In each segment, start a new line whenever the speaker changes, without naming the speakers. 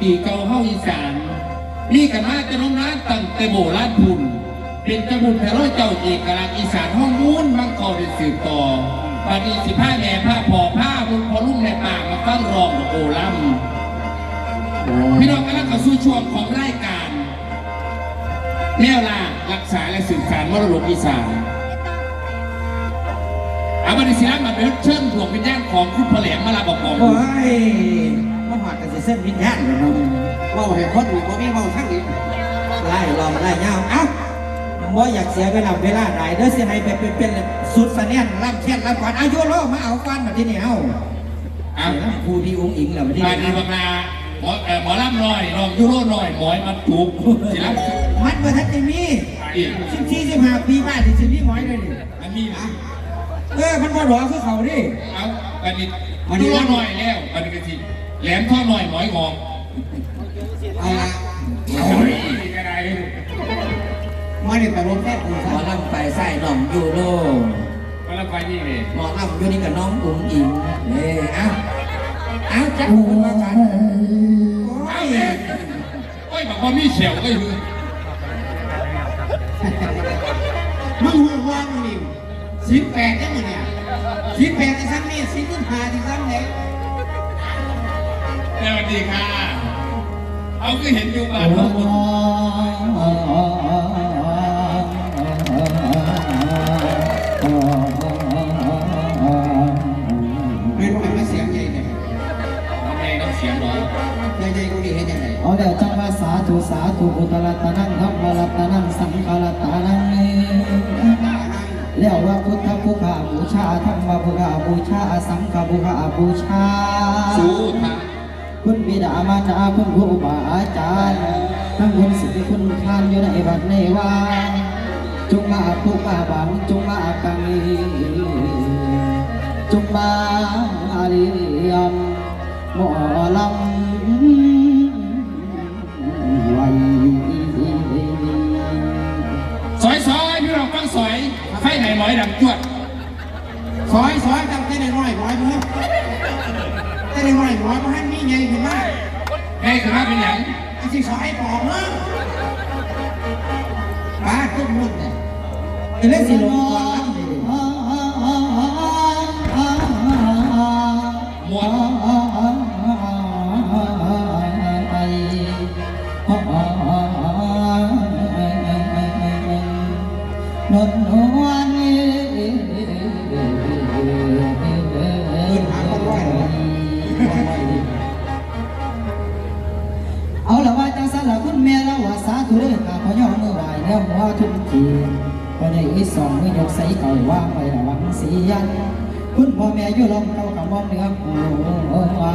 ปีเก่าเฮาอีสานนี่กันมาจะน้องน้าตั้งแต่โบราณพุ่นเป็นจบุญแผ่ร้อยเจ้าเอกลักษณ์อีสานห้องมูนมังกรได้สืบต่อปฏิสิผ้าแม่ผ้าผอผ้าบุญพอลุ่มในปากมาฟังรองโอลัมพี่น้องกำลังเข้าสู่ช่วงของรายการแนวล่ารักษาและสืบสานมรดกอีสานอาบัติศิลป์มาเป็นเชิญดวงวิญญาณของคุณพระแหลมมาลาบอกบอก
โอ้ มาหอดกันสิเส้นวิญญาณเลยเนาะ
เว่าให้คนอยู่บ่มีเว่าทั้งนี้
ไล่รอมาไล่เงาเอ้าบ่อยากเสียเวลาเวลาไหนเด้อสิให้ไปเป็นเป็นสุดสะแนนรับเชียนรับก่อนอายุโลมาเอาฟันมาที่นี่เอ้า
เอา
เอาครูพี่อุ้งอิงเหรอมาที่
มา
นี่
ดีบักลาหมอเอ่อหมอลำน้อยรองยูโรน้อยหมอยมาถูกศิลป์
มันบ่ทันจะมี
อีก
สิบสี่สิบห้าปีบ้านที่สิบนี่หอยเลยนี่
อันนี้นะ
เออมันบ่หลอคือเขาดิ
เอาอันนี้ยูโรน้อยแล้วอันนี้ก็ที แหลมท่อน้อยหมอยงอง
เอาละ
เอาไว้ก็ได้
มาเนี่ยไปรถแค่กู
หม
ซะ
อลำไปใส่น้องยูโร
มาแล้วไปนี่เลย
หมอลำอยู่นี่กับน้องอุ้งอิงนี่เอ้าเอ้าจักหูมากันโอ้
เอา
ย
เลยโอ้ยบอกว่ามีเฉียวก็อยู่
มึงหัวว่างมึงนี่สิบแปดได้มึงเนี่ยสิบแปดที่ซ้ำนี่สิบห้าที่ซ้ำเนี่ย
สวัสดีค่ะ เอาก็เห็นอยู่บ้านว่าคน
ไม่รู้ว่าเสียงใหญ่เนี่ย
ทำไมต้องเสียงร้อง
ใหญ่ๆกูดีเห็นยังไง
เอาเดี๋ยวจังว่าสาธุสาธุอุตรตนังธรรมรัตนังสังฆรัตนังแล้วว่าพุทธภูขาบูชาธรรมภูขาบูชา สังฆภูขาบูชา
สู้ทา
คุณบิดามารดาคุณครูบาอาจารย์ ทั้งคุณสิทธิคุณทานอยู่ในวัดในวาจงมาภูมาบังจงมากังจงมาอาริยมหมอลำไว้
ซอยซอยพี่น้องฟังซอยไฟไหนหมอยดำจวด
ซอยซอยจำได้น้อยน้อยมึงได้น้อยน้อยเพราะให้มีใหญ่ขึ้นมา
ให้คือว่าเป็นอย่าง
ไอ้ที่สอยปอกมึงป้าตุ้มมุดเนี่ย
เล่นสิลงก่อน
ก็ได้อีสองมือยกใส่เก่าว่าไประวังสียันคุณพ่อแม่อยู่ลมเก่ากับมองเนื้อกูว่า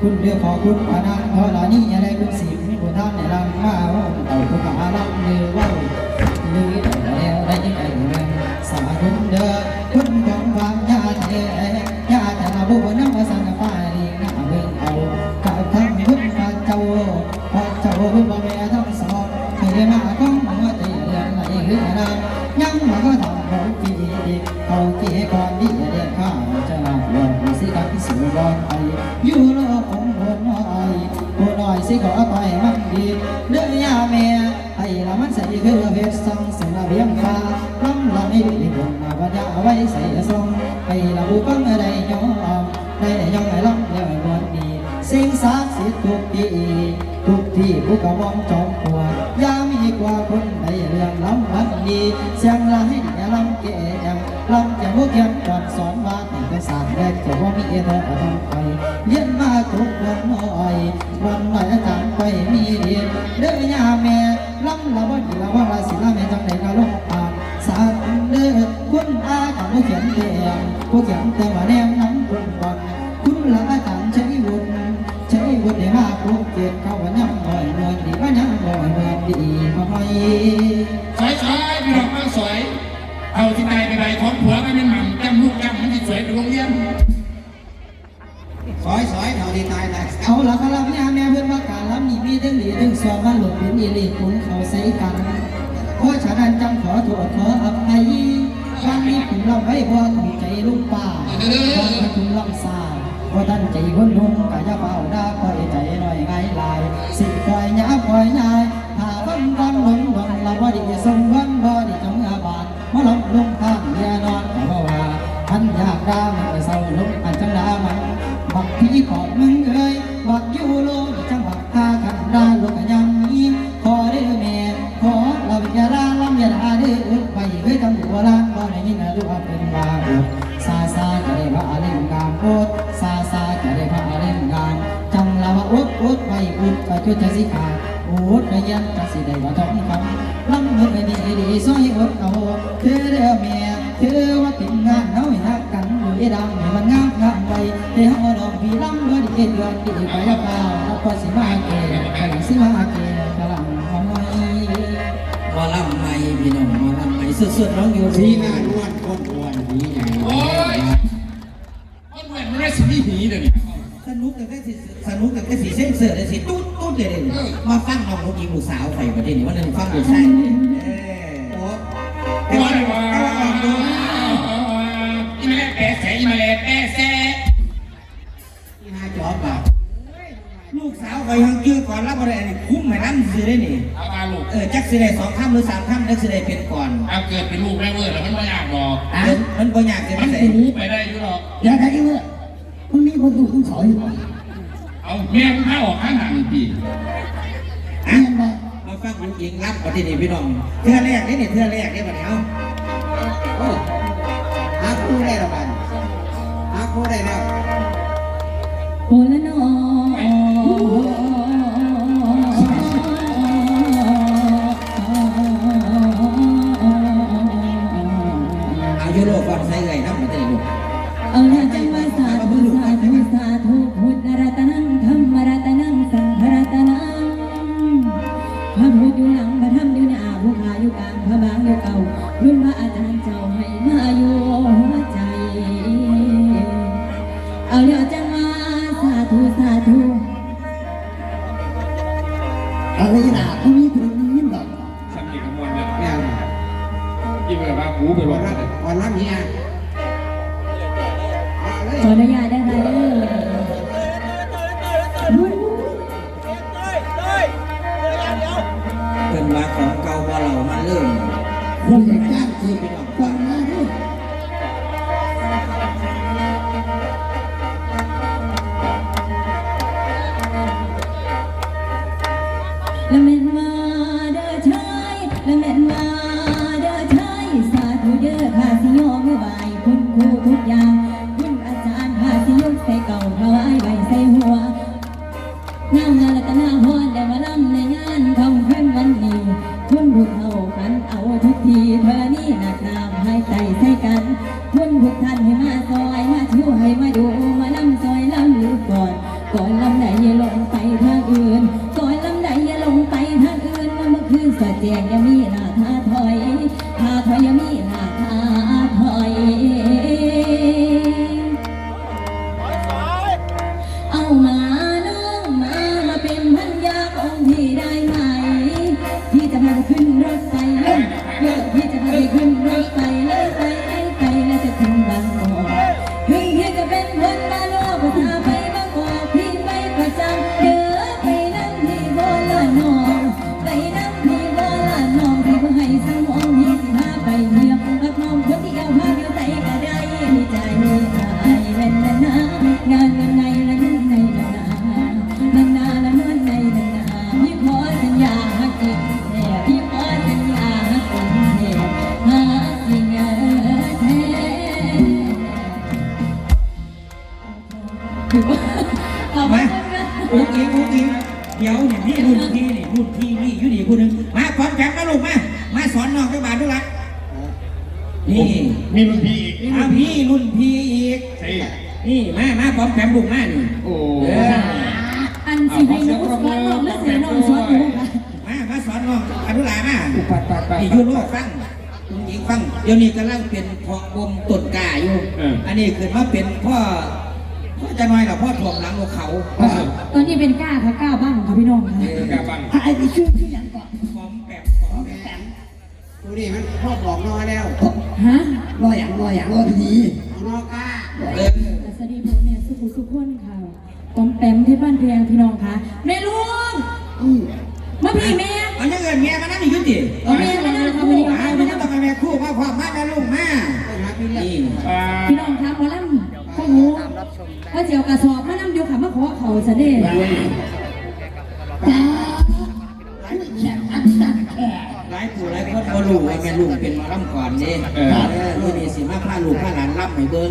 คุณเดือขอคุณปานังขอลานี่อะไรคุณสิมีผู้ท่านในรังมาว่าเอาคุณกับอาลังเนื้อว่าเนื้อแล้วได้ยังไงเรื่อสาธุเด้อคุณของความญาติญาตินาบุญน้ำมาสังกปาลีนาเบิ่งเอากับทั้งคุณพระเจ้าพระเจ้าคุณพ่อแม่ทั้งสองให้ได้มาก้อง รือไหนหรือะไรยังมาก็ทำเขาปีดีเขาเกี่ยก่อนดีเด็กข้าจะลาลงมาสิกันสู่บอนไปอยู่โลกของคนน้อยผู้น้อยสิขอไปมันดีเด้อยาแม่ให้ละมันใส่คือเพชรสังเสนาเบียงฟ้าล้ำละนี่ดีบนมาบัญญาไว้ใส่ทรงให้ละบุกังได้ยอมได้ยอมให้ล้ำแล้วบนดีสิ่งศักดิ์สิทธิ์ทุกที่ทุกที่ผู้กมองจอมปวดยา กว่าคนใดเรื่องลำพันดีเสียงละให้อย่าลำเกยลำจะมุกยันก่อนสอนว่าแต่ภาษาแรกจะว่ามีเอเธอทำไปเย็นมาทุกวันน้อยวันหน่อยอาจไปมีเรียเด้อยาแม่ลำละบ่ดีละว่าราศิลาแม่จังใดก็ลงปานสาธุเด้อคุณอากับผู้เขียนเตียงผู้เขียนเตียงว่าแน อยเมือนดีมาไม่
ซอยซอยพี่น้องฟังซอยเอาที่ใดไปใดของผัวก็เป็นหม่ำจำลูกจำมันจะสวยไปโรงเรียน
ซอยซอยเท่าที่ตายตาย
เอาละครับเนี่ยแม่เพื่อนว่าการรับนี่มีทั้งดีทั้งสวมันหลบเป็นอีลีคุณเขาใส่กันเพราะฉะนั้นจำขอโทษขออภัยวันนี้ผมเราไว้พอถูกใจลูกป้าวันนี้คุณลำซาเพราะท่านใจคนนุ่มกายาเฝ้าด่าคอยใจหน่อยไงลาย วันนนบันลาวันดีส่งวันบ่ดีจงอาบานมาลงลงทางแย่นอนแต่ว่าพันยากดามันจะเศร้าลงอันจังดามันบักพี่ของมึงเอ้ยบักอยู่โลกจังบักตาขันดาโลกยังมีขอได้แม่ขอเราอย่าลาลำอย่าลาเด้อไปเฮ้ยทำหัวล้างบ่ได้ยินนารู้อาเป็นบาปซาซาจะได้พระเล่นกามโคตรซาซาจะได้พระเล่นกามจังลาว่อุดอุดไปอุดไปช่วยจะสิขาด อดไปยันจะสิได้ว่าทองคำลำเงินดีดีซอยอดเอาเธอเด้อแม่เธอว่าเป็นงานเนาให้ฮักกันอยู่ดังให้มันงามงามไว้ให้เฮาดอกพี่ลำเงินดีเดือนดีไปแล้วเปล่าแล้วก็สิมาเกะกำลังสิมาเกะกำลังหอมไว้
หมอลำใหม่พี่น้องหมอลำใหม่สุดๆน้องอยู่ที่
ห
ห
น้า
น้า
ด้วนคนอ้วนดีใหญ่
โอ้ยมันเหมือนมันได้สิที่หีเดี๋ย
สนุกแต่แค่สิสนุกแต่แค่สีเส้นเสือเลยสิตุ๊ดตุ๊ด เลยเลยมาฟังน้องลูกหญิงลูกสาวใครประเด็นนี้ว่านั่นฟังลูกชายเออโอ้แต่ว่าแต่ว่าออกดู
แม่แปะแสอีแม่แปะแส
ที่หน้าจอบอะ
ลูกสาวคอยหังยื้อก่อนรับอะไรนี่คุ้มไหมรับซื้อได้นี่
เอามาลูก
เออจักสิได้สองคำหรือสามคำจักสิได้เป็นก่อน
เอาเกิดเป็นลูกแม่เวอร์แล้วมันไม่อยากหรอก
เดี๋ยวมันบ่อยากจะ
มัน
ใส่
หูไปได้อยู่หรอก
อย่าได้เมื่อมึงมีคนดูคุณขออยู่
เอาแม่มึงเข้าออกข้างหลังอีกที
อะมาฟังลูกหญิงรับประเด็นนี้พี่น้องเทื่อแรกนี่นี่เทื่อแรกนี่บัดนี้เอา
โอ้หาคู่ได้หรอบ้านหาคู่ได้แล้ว
โอละนอ
เอายุโรปก่อนใส่เลยนะประเด็นนี้ลูก
เอาละจังว่าสาธุสาธุสาธุ ให้ใจใส่กันคุณผู้ท่านให้มาซอยมาช่วยให้มาดูมาลำซอยลำหรือก่อน ก่อนลำไหนอย่าลงไปทางอื่น ก่อนลำไหนอย่าลงไปทางอื่นว่าเมื่อคืนสะแจงอย่ามีหน้าท่าถอยท่าถอยอย่ามีหน้าท่าถอยเอามาน้องมามาเป็นพันยาของพี่ได้ไหมพี่จะพาขึ้นรถไฟเยอะ เอาไป
อุ้งอิงอุ้งอิงเดี๋ยวเนี่ยนี่รุ่นพี่นี่รุ่นพี่นี่อยู่นี่คนหนึ่งมาพร้อมแกมาลูกมามาสอนน้องไปบาทด้วยละนี่
มีรุ่นพี่อีก
อาพี่รุ่นพี่อีก
ใช่
นี่มามาพร้อมแกลูกมานี่
โอ้
เออ
อันสิให้น้องสอนน้องและเสียน้องสอนหนูค่ะ
มามาสอนน้องอนุลามา
ปัดปัดปัด
นี่อยูโรฟังอุ้งอิงฟังเดี๋ยวนี้กำลังเป็นเพาะบ่มต้นกล้าอยู่อันนี้ขึ้นมาเป็นพ่อพ่อ จะน้อยกับพ่อถ่วงหลังของเขา
ตอนนี้เป็นก้าค่ะก้าบ้างค่ะพี่น้องค่ะ
กาบัง
ไอ้ไปชื่อชื่อหยังก่อน
พร้อมแบบพร้อมแบบ
ดูนี่มันพ่อบอกน้อยแล้ว
ฮะ
รออย่างรออย่างรอดี
เอานอกก้า
เออ
สวัสดีพ่อแม่สุขุสุขคนค่ะปอมแปมที่บ้านเพียงพี่น้องค่ะแม่ลุง
อืม
มาพี่แม่
เอาอย่างเงินเมียมานั่งอยู่ติ
เอาแม่มานั่งค่ะวันนี้
อ้าวมันต้องไปแม่คู่มาพ่อมาแม่ลูกมา
ไปหาพี่เลี้ยง
นี่
พี่น้องค่ะหมอลำพ่อหู
ถ้าเจียว กระสอบมานำอยู่ค่ะมาขอเขาซะเด้
หลายผู้หลายคนบ่รู้ว่าแม่ลุงเป็นหมาล่ำก่อนนี่เออมื้อนี้สิมาพาลูกพาหลานล่ำให้เบิ่ง